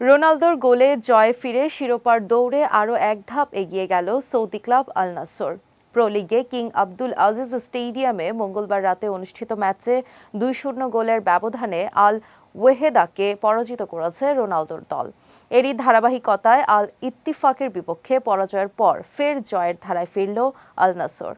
রোনালদোর গোলে জয়ে ফিরে শিরোপার দৌড়ে আরও এক ধাপ এগিয়ে গেল Saudi club Al Nassr. Pro লিগে কিং আব্দুল আজিজ স্টেডিয়ামে মঙ্গলবার রাতে অনুষ্ঠিত ম্যাচে দুই শূন্য গোলের ব্যবধানে আল ওয়েহেদাকে পরাজিত করেছে রোনালদোর দল। এরই ধারাবাহিকতায় আল ইত্তিফাকের বিপক্ষে পরাজয়ের পর ফের জয়ের ধারায় ফিরল আল নাসর।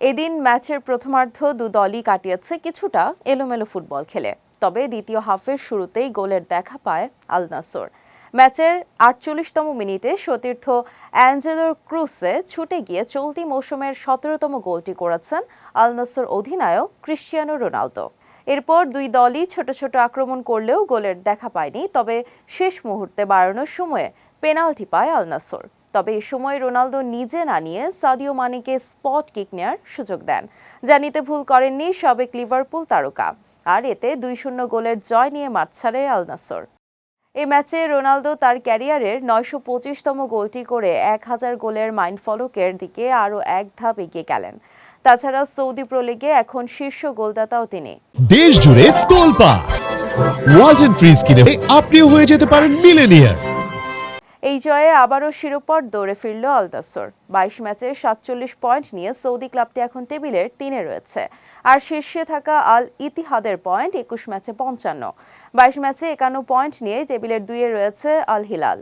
এদিন ম্যাচের প্রথমার্ধ দু দলই কাটিয়েছে কিছুটা এলোমেলো ফুটবল খেলে। তবে দ্বিতীয় হাফের শুরুতেই গোলের দেখা পায় আল নাসর। ম্যাচের আটচল্লিশতম মিনিটে সতীর্থ অ্যাঞ্জেলোর ক্রুসে ছুটে গিয়ে চলতি মৌসুমের সতেরোতম গোলটি করেছেন আল নাসর অধিনায়ক ক্রিশ্চিয়ানো রোনালদো। এরপর দুই দলই ছোট ছোট আক্রমণ করলেও গোলের দেখা পায়নি, তবে শেষ মুহূর্তে বাড়ানোর সময়ে পেনাল্টি পায় আল নাসর। তবে এ সময় রোনালদো নিজে না নিয়ে সাদিও মানিকে স্পট কিক নেয়ার সুযোগ দেন, যা নিতে ভুল করেননি সাবেক লিভারপুল তারকা। আর এতে দুই শূন্য গোলের জয় নিয়ে মাঠ ছাড়ে আল এই ম্যাচে রোনালদো তার ক্যারিয়ারের নয়শো পঁচিশতম গোলটি করে এক হাজার গোলের মাইন ফলকের দিকে আরও এক ধাপ এগিয়ে গেলেন। তাছাড়া সৌদি প্রো লিগে এখন শীর্ষ গোলদাতাও তিনি। দেশ জুড়ে তোলপা ওয়ালটন ফ্রিজ কিনে আপনিও হয়ে যেতে পারেন মিলেনিয়ার। এই জয়ে আবারও শিরোপার দৌড়ে ফিরল আলদাসর বাইশ ম্যাচে সাতচল্লিশ পয়েন্ট নিয়ে সৌদি ক্লাবটি এখন টেবিলের তিনে রয়েছে। আর শীর্ষে থাকা আল ইতিহাদের পয়েন্ট একুশ ম্যাচে পঞ্চান্ন। বাইশ ম্যাচে একান্ন পয়েন্ট নিয়ে টেবিলের দুইয়ে রয়েছে আল হিলাল।